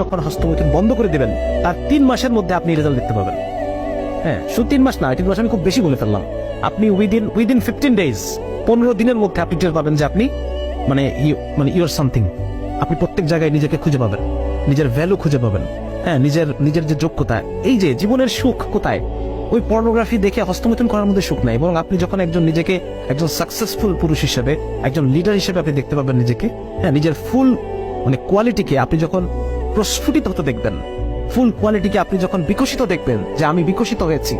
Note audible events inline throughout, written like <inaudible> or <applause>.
যখন হস্তমৈথুন বন্ধ করে দেবেন, তার তিন মাসের মধ্যে আপনি রেজাল্ট দেখতে পাবেন। হ্যাঁ শুধু তিন মাস না তিন মাস আমি খুব বেশি বলে ফেললাম। আপনি উইদিন উইদিন ফিফটিন ডেজ পনেরো দিনের মধ্যে আপনি টের পাবেন যে আপনি মানে মানে ইউর সামথিং আপনি প্রত্যেক জায়গায় নিজেকে খুঁজে পাবেন, নিজের ভ্যালু খুঁজে পাবেন। হ্যাঁ নিজের নিজের যে যোগ্যতা, এই যে জীবনের সুখ কোথায়? ওই পর্নোগ্রাফি দেখে হস্তমৈথুন করার মধ্যে সুখ নাই এবং আপনি যখন একজন নিজেকে, একজন সাকসেসফুল পুরুষ হিসেবে, একজন লিডার হিসেবে আপনি দেখতে পাবেন নিজেকে হ্যাঁ নিজের ফুল মানে কোয়ালিটিকে আপনি যখন প্রস্ফুটিত হতে দেখবেন। ফুল কোয়ালিটিকে আপনি যখন বিকশিত দেখবেন যে আমি বিকশিত হয়েছি,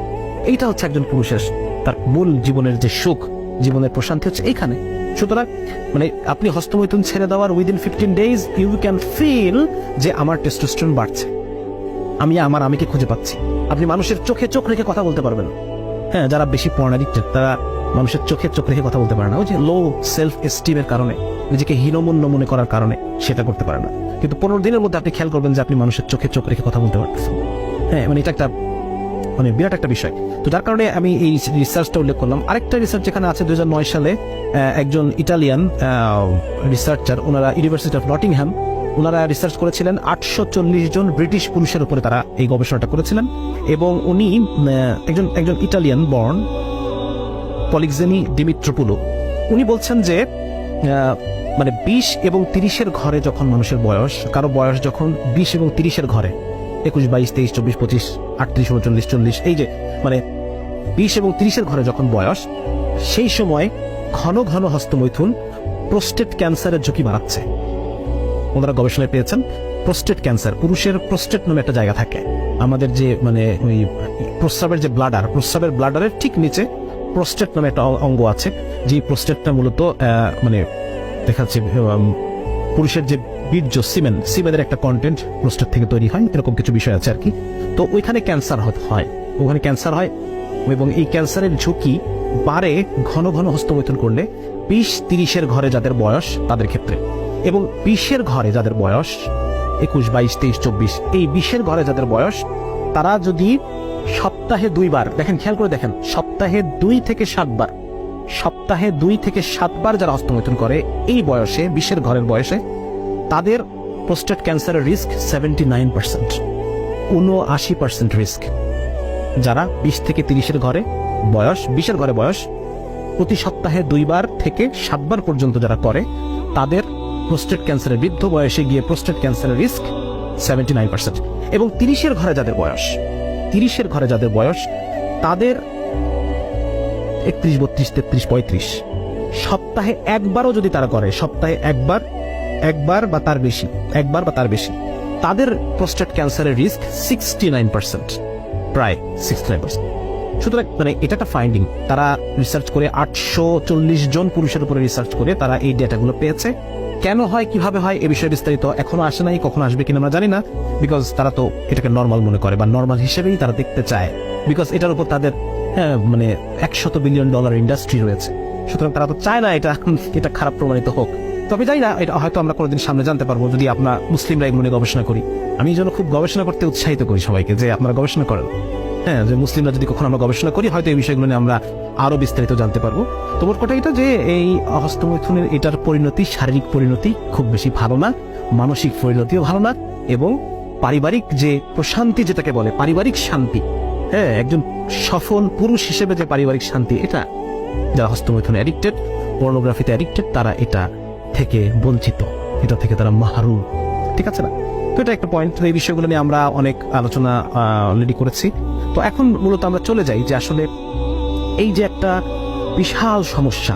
এইটা হচ্ছে একজন পুরুষের তার মূল জীবনের যে সুখ, জীবনের প্রশান্তি হচ্ছে এইখানে। সুতরাং মানে আপনি হস্তমৈথুন ছেড়ে দেওয়ার within fifteen days you can feel যে আমার টেস্টোস্টেরন বাড়ছে। আমি আমার আমিকে খুঁজে পাচ্ছি। আপনি মানুষের চোখে চোখ রেখে কথা বলতে পারবেন। হ্যাঁ যারা বেশি পড়ান তারা মানুষের চোখে চোখ রেখে কথা বলতে পারে না। ওই যে লো সেলফ এস্টিমের কারণে, নিজেকে হীনমন্য মনে করার কারণে সেটা করতে পারে না। কিন্তু পনেরো দিনের মধ্যে আপনি খেয়াল করবেন যে আপনি মানুষের চোখে চোখ রেখে কথা বলতে পারতেছেন। হ্যাঁ মানে এটা একটা মানে বিরাট একটা বিষয়। তো যার কারণে আমি এই রিসার্চটা উল্লেখ করলাম। আরেকটা রিসার্চ যেখানে আছে, দুই সালে একজন ইটালিয়ান রিসার্চার ওনারা ইউনিভার্সিটি অফ নটিংহ্যাম ওনারা রিসার্চ করেছিলেন আটশো চল্লিশ জন ব্রিটিশ পুরুষের উপরে তারা এই গবেষণাটা করেছিলেন। এবং উনি একজন একজন ইটালিয়ান বর্ন পলিক্সেনি ডিমিত্রপুলো উনি বলছেন যে মানে বিশ এবং তিরিশের ঘরে যখন মানুষের বয়স, কারও বয়স যখন বিশ এবং তিরিশের ঘরে, একুশ, বাইশ, তেইশ, চব্বিশ, পঁচিশ, আটত্রিশ, উনচল্লিশ, চল্লিশ, এই যে মানে বিশ এবং তিরিশের ঘরে যখন বয়স, সেই সময় ঘন ঘন হস্তমৈথুন প্রোস্টেট ক্যান্সারের ঝুঁকি বাড়াচ্ছে। ওনারা গবেষণায় পেয়েছেন প্রোস্টেট ক্যান্সার পুরুষের প্রোস্টেট নামে একটা জায়গা থাকে। আমাদের যে মানে ওই প্রস্রাবের যে ব্লাডার প্রস্রাবের ব্লাডারের ঠিক নিচে প্রোস্টেট নামে একটা অঙ্গ আছে, যে প্রোস্টেটটা মূলত মানে দেখা পুরুষের যে বীর্য সিমেন সিমেনের একটা কন্টেন্ট প্রোস্টেট থেকে তৈরি হয়, এরকম কিছু বিষয় আছে আর কি। তো ওইখানে ক্যান্সার হয়, ওখানে ক্যান্সার হয় এবং এই ক্যান্সারের ঝুঁকি বাড়ে ঘন ঘন হস্তমৈথুন করলে বিশ তিরিশের ঘরে যাদের বয়স তাদের ক্ষেত্রে। এবং বিশের ঘরে যাদের বয়স একুশ, বাইশ, তেইশ, চব্বিশ, এই বিশের ঘরে যাদের বয়স তারা যদি সপ্তাহে দুইবার, দেখেন, খেয়াল করে দেখেন, সপ্তাহে দুই থেকে সাতবার, সপ্তাহে দুই থেকে সাতবার যারা হস্তমৈথুন করে, এই বয়সে বিশের ঘরের বয়সে, তাদের প্রোস্টেট ক্যান্সারের রিস্ক সেভেন্টি নাইন পার্সেন্ট উনআশি পার্সেন্ট রিস্ক যারা বিশ থেকে তিরিশের ঘরে বয়স, বিশের ঘরে বয়স, প্রতি সপ্তাহে দুইবার থেকে সাতবার পর্যন্ত যারা করে, তাদের প্রোস্টেট ক্যান্সারের বৃদ্ধ বয়সে গিয়ে প্রোস্টেট ক্যান্সারের রিস্ক সেভেন্টি নাইন পার্সেন্ট। এবং তিরিশের ঘরে যাদের বয়স, তিরিশের ঘরে যাদের বয়স, তাদের একত্রিশ, বত্রিশ, তেত্রিশ, পঁয়ত্রিশ। সপ্তাহে একবারও যদি তারা করে, সপ্তাহে একবার একবার বা তার বেশি, একবার বা তার বেশি, তাদের প্রোস্টেট ক্যান্সারের রিস্ক সিক্সটি নাইন পার্সেন্ট প্রায় সিক্সটি নাইন পার্সেন্ট সুতরাং মানে এটা একটা ফাইন্ডিং তারা রিসার্চ করে আটশো চল্লিশ জন পুরুষের উপরে রিসার্চ করে তারা এই ডেটাগুলো পেয়েছে। কেন হয়, কীভাবে হয়, এ বিষয়ে বিস্তারিত এখনও আসে নাই, কখনো আসবে কিনা আমরা জানি না বিকজ তারা তো এটাকে নর্মাল মনে করে, বা নর্মাল হিসেবেই তারা দেখতে চায় বিকজ এটার উপর তাদের হ্যাঁ মানে একশত বিলিয়ন ডলার ইন্ডাস্ট্রি রয়েছে। সুতরাং তারা তো চায় না এটা <laughs> এটা খারাপ প্রমাণিত হোক। তবে জানি না, এটা হয়তো আমরা কোনোদিন সামনে জানতে পারব, যদি আপনার মুসলিমরা এগুলো নিয়ে গবেষণা করি। আমি এই জন্য খুব গবেষণা করতে উৎসাহিত করি সবাইকে, যে আপনারা গবেষণা করেন। হ্যাঁ যে মুসলিমরা যদি কখনো আমরা গবেষণা করি, হয়তো এই বিষয়গুলো নিয়ে আমরা আরও বিস্তারিত জানতে পারব। তো মোট কথা এটা যে এই হস্তমৈথুনের এটার পরিণতি, শারীরিক পরিণতি খুব বেশি ভালো না, মানসিক পরিণতিও ভালো না, এবং পারিবারিক যে প্রশান্তি যেটাকে বলে, পারিবারিক শান্তি হ্যাঁ একজন সফল পুরুষ হিসেবে যে পারিবারিক শান্তি, এটা যারা হস্তমৈথুনে অ্যাডিক্টেড পর্নোগ্রাফিতে অ্যাডিক্টেড তারা এটা থেকে বঞ্চিত, এটা থেকে তারা মাহারুম, ঠিক আছে না? তো এটা একটা পয়েন্ট এই বিষয়গুলো নিয়ে আমরা অনেক আলোচনা অলরেডি করেছি। তো এখন মূলত আমরা চলে যাই যে আসলে এই যে একটা বিশাল সমস্যা